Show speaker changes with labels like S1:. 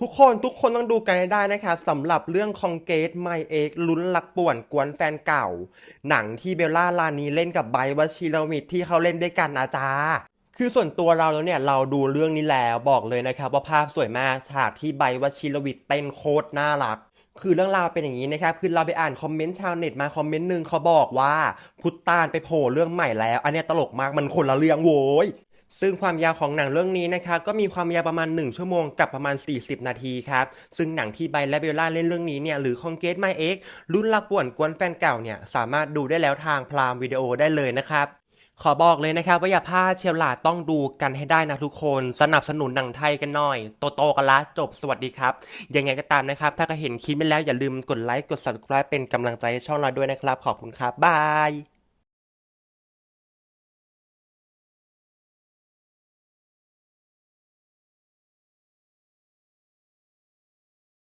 S1: ทุกคนทุกคนต้องดูกันให้ได้นะครับสำหรับเรื่องคองเกตไมเอกลุ้นลักป่วนกวนแฟนเก่า หนังที่เบลล่าลานีเล่นกับไบร์ทวชิรวิทที่เขาเล่นด้วยกันอาจาคือส่วนตัวเราแล้วเนี่ยเราดูเรื่องนี้แล้วบอกเลยนะครับว่าภาพสวยมากฉากที่ไบร์ทวชิรวิทเต้นโคตรน่ารัก คือเรื่องราวเป็นอย่างนี้นะครับคือเราไปอ่านคอมเมนต์ชาวเน็ตมาคอมเมนต์หนึ่งเขาบอกว่า พุทธานไปโผล่เรื่องใหม่แล้ว อันนี้ตลกมากมันคนละเรื่องโว้ย ซึ่งความยาวของหนังเรื่องนี้นะครับก็มีความยาวประมาณ 1 ชั่วโมงกับประมาณ 40 นาทีครับซึ่งหนังที่ไบและเบลล่าเล่นเรื่องนี้เนี่ยหรือคองเกตไมเอ็กรุ่นลักป่วนกวนแฟนเก่าเนี่ยสามารถดูได้แล้วทางพรามวิดีโอได้เลยนะครับขอบอกเลยนะครับว่าอย่าพลาดเชลลาต้องดูกันให้ได้นะทุกคนสนับสนุนหนังไทยกันหน่อยโตโตๆกันละจบสวัสดีครับ ยังไงก็ตามนะครับ ถ้าก็เห็นคลิปไปแล้วอย่าลืมกดไลค์กด subscribe เป็นกำลังใจให้ช่องเราด้วยนะครับ ขอบคุณครับบาย